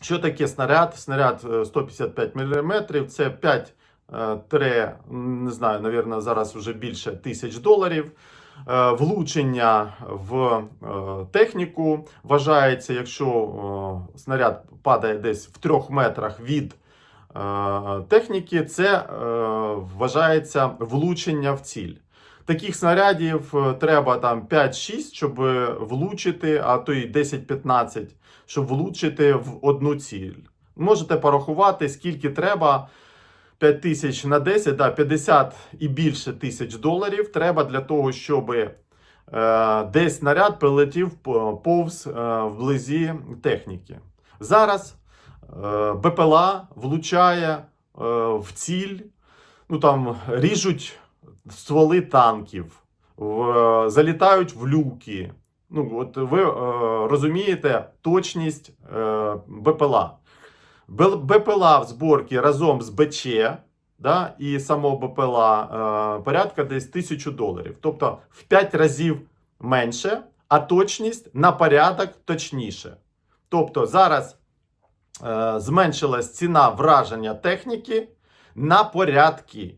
Що таке снаряд? Снаряд е, 155 мм, це 5 е, не знаю, навірно, зараз вже більше тисяч доларів. Е, Влучення в е, техніку вважається, якщо е, снаряд падає десь в трьох метрах від е, техніки, це е, вважається влучення в ціль. Таких снарядів е, треба там 5-6, щоб влучити, а то й 10-15, щоб влучити в одну ціль. Можете порахувати, скільки треба. 5 тисяч на 10, да, 50 і більше тисяч доларів треба для того, щоб е, десь снаряд прилетів повз е, вблизі техніки. Зараз е, БПЛА влучає е, в ціль, ну там ріжуть стволи танків, в, залітають в люки. Ну, от ви е, розумієте точність е, БПЛА. БПЛА в зборці разом з БЧ да, і само БПЛА е, порядка десь 1000 доларів. Тобто в 5 разів менше, а точність на порядок точніше. Тобто зараз е, зменшилась ціна враження техніки на порядки.